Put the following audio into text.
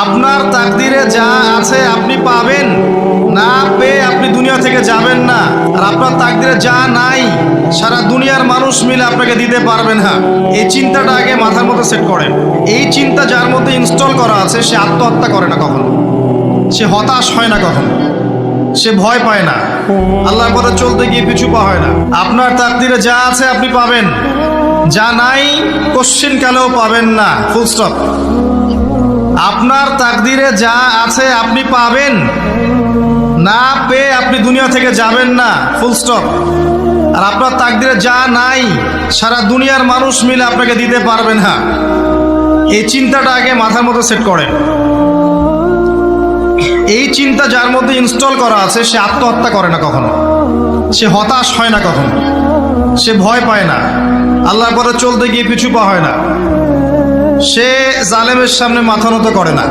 আপনার তাকদিরে যা আছে আপনি পাবেন। না পেয়ে আপনি দুনিয়া থেকে যাবেন না। আর আপনার তাকদিরে যা নাই, সারা দুনিয়ার মানুষ মিলে আপনাকে দিতে পারবেন না। এই চিন্তাটা আগে মাথার মধ্যে সেট করেন। এই চিন্তা যার মধ্যে ইনস্টল করা আছে, সে আত্মহত্যা করে না কখনো। সে হতাশ হয় না কখনো। সে ভয় পায় না। আল্লাহর পথে চলতে গিয়ে পিছু পা হয় না। আপনার তাকদিরে যা আছে আপনি পাবেন। যা নাই কোশ্চিন কালেও পাবেন না। ফুল স্টপ আপনার তাকদিরে যা আছে আপনি পাবেন। না পেয়ে আপনি দুনিয়া থেকে যাবেন না। ফুল স্টপ আর আপনার তাকদিরে যা নাই, সারা দুনিয়ার মানুষ মিলে আপনাকে দিতে পারবেন না। এই চিন্তাটা আগে মাথার মধ্যে সেট করেন। এই চিন্তা যার মধ্যে ইনস্টল করা আছে, সে আত্মহত্যা করে না কখনো। সে হতাশ হয় না কখনো। সে ভয় পায় না। আল্লাহর পথে চলতে গিয়ে পিছু পা হয় না। সে জালেমের সামনে মাথা নত করে না।